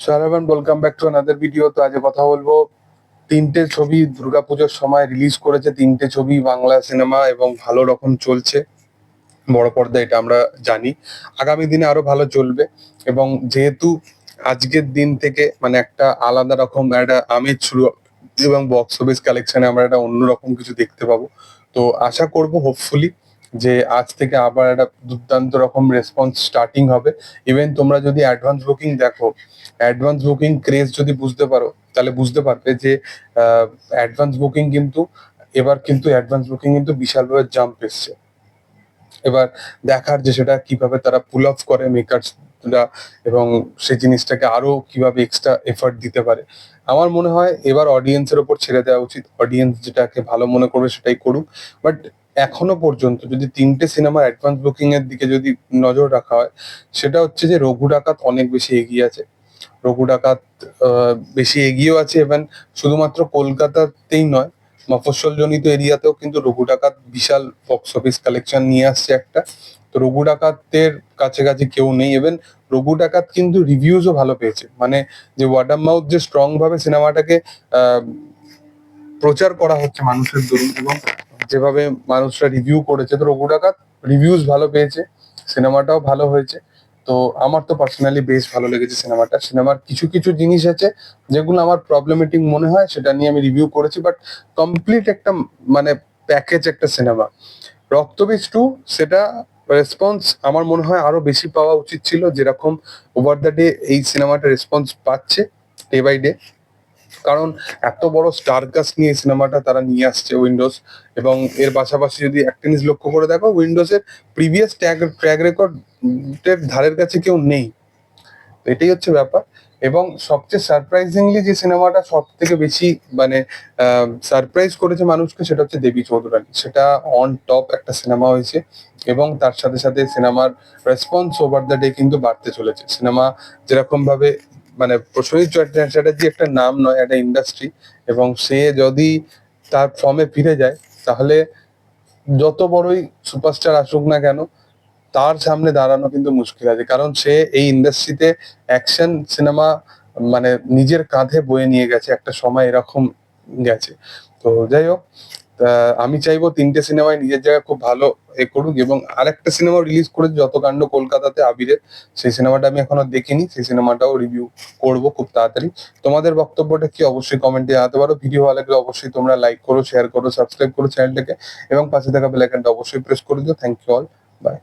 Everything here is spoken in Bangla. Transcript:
সারাবান welcome back to another video তো আজ কথা বলব। তিনটে ছবি দুর্গাপুজোর সময় রিলিজ করেছে। তিনটে ছবি বাংলা সিনেমা এবং ভালো রকম চলছে। বড় পর্দা, এটা আমরা জানি। আগামী দিনে আরও ভালো চলবে। এবং যেহেতু আজকের দিন থেকে মানে একটা আলাদা রকম একটা আমেজ শুরু এবং বক্স অফিস কালেকশনে আমরা একটা অন্যরকম কিছু দেখতে পাবো। তো আশা করব হোপফুলি যে আজ থেকে আবার একটা দুর্দান্ত রকম রেসপন্স স্টার্টিং হবে। ইভেন তোমরা যদি অ্যাডভান্স বুকিং দেখো অ্যাডভান্স বুকিং ক্রেজ যদি বুঝতে পারো, তাহলে বুঝতে পারবে যে অ্যাডভান্স বুকিং কিন্তু, এবার কিন্তু অ্যাডভান্স বুকিং কিন্তু বিশালভাবে জাম্প এসছে। এবার দেখার যে সেটা, কীভাবে তারা পুল অফ করে মেকার্সরা এবং সেই জিনিসটাকে আরও কীভাবে এক্সট্রা এফার্ট দিতে পারে। আমার মনে হয় এবার অডিয়েন্সের ওপর ছেড়ে দেওয়া উচিত। অডিয়েন্স যেটাকে ভালো মনে করবে সেটাই করুক। বাট এখনও পর্যন্ত যদি তিনটে সিনেমার অ্যাডভান্স বুকিং এর দিকে যদি নজর রাখা হয়, সেটা হচ্ছে যে রঘু ডাকাত অনেক বেশি এগিয়ে আছে। রঘু ডাকাত বেশি এগিয়েও আছে এবং শুধুমাত্র কলকাতাতেই নয় মফস্বল জনিত এরিয়াতেও কিন্তু রঘু ডাকাত বিশাল বক্স অফিস কালেকশন নিয়ে আসছে একটা। তো রঘু ডাকাতের কাছে কাছে কেউ নেই এবং রঘু ডাকাত কিন্তু রিভিউজও ভালো পেয়েছে। মানে যে ওয়ার্ড অফ মাউথ যে স্ট্রং ভাবে সিনেমাটাকে প্রচার করা হচ্ছে মানুষের দরুন এবং যেভাবে মানুষরা রিভিউ করেছে তো রঘু ডাকাত রিভিউজ ভালো পেয়েছে, সিনেমাটাও ভালো হয়েছে। তো আমার তো পার্সোনালি বেশ ভালো লেগেছে সিনেমাটা। সিনেমার কিছু কিছু জিনিস আছে যেগুলো আমার প্রবলেমেটিক মনে হয়, সেটা নিয়ে আমি রিভিউ করেছি বাট কমপ্লিট একটা মানে প্যাকেজ একটা সিনেমা। রক্তবীজ টু সেটা রেসপন্স আমার মনে হয় আরও বেশি পাওয়া উচিত ছিল, যেরকম ওভার দ্য ডে এই সিনেমাটা রেসপন্স পাচ্ছে ডে বাই ডে কারণ এত বড় স্টার কাস্ট নিয়ে সিনেমাটা তারা নিয়ে আসছে উইন্ডোজ এবং এর পাশাপাশি যদি একটা জিনিস লক্ষ্য করে দেখো উইন্ডোজের প্রিভিয়াস ট্র্যাক ট্র্যাক রেকর্ড এর ধারের কাছে কেউ নেই। এটাই হচ্ছে ব্যাপার। এবং সবচেয়ে সারপ্রাইজিংলি যে সিনেমাটা সব থেকে বেশি মানে সারপ্রাইজ করেছে মানুষকে সেটা হচ্ছে দেবী চৌধুরানী। সেটা অন টপ একটা সিনেমা হয়েছে এবং তার সাথে সাথে সিনেমার রেসপন্স ওভার দ্য ডে কিন্তু বাড়তে চলেছে। সিনেমা যেরকম ভাবে মানে চ্যাট- চ্যাটার্জি একটা নাম নয়, একটা ইন্ডাস্ট্রি এবং সে যদি তার ফর্মে ফিরে যায়, তাহলে যত বড়ই সুপারস্টার আসুক না কেন, তার সামনে দাঁড়ানো কিন্তু মুশকিল আছে। কারণ সে এই ইন্ডাস্ট্রিতে অ্যাকশন সিনেমা মানে নিজের কাঁধে বয়ে নিয়ে গেছে, একটা সময় এরকম গেছে। তো যাই হোক আমি চাইব তিনটে সিনেমায় নিজের জায়গায় খুব ভালো এ করুক এবং আরেকটা সিনেমা রিলিজ করেছে, যত কাণ্ড কলকাতাতে আবিরের, সেই সিনেমাটা আমি এখনও দেখিনি, সেই সিনেমাটাও রিভিউ করব খুব তাড়াতাড়ি। তোমাদের বক্তব্যটা কি? অবশ্যই কমেন্টে জানাতে পারো। ভিডিও ভালো লাগলে অবশ্যই তোমরা লাইক করো শেয়ার করো সাবস্ক্রাইব করো চ্যানেলটাকে এবং পাশে থাকা বেল আইকনটা অবশ্যই প্রেস করে দিও। Thank you all by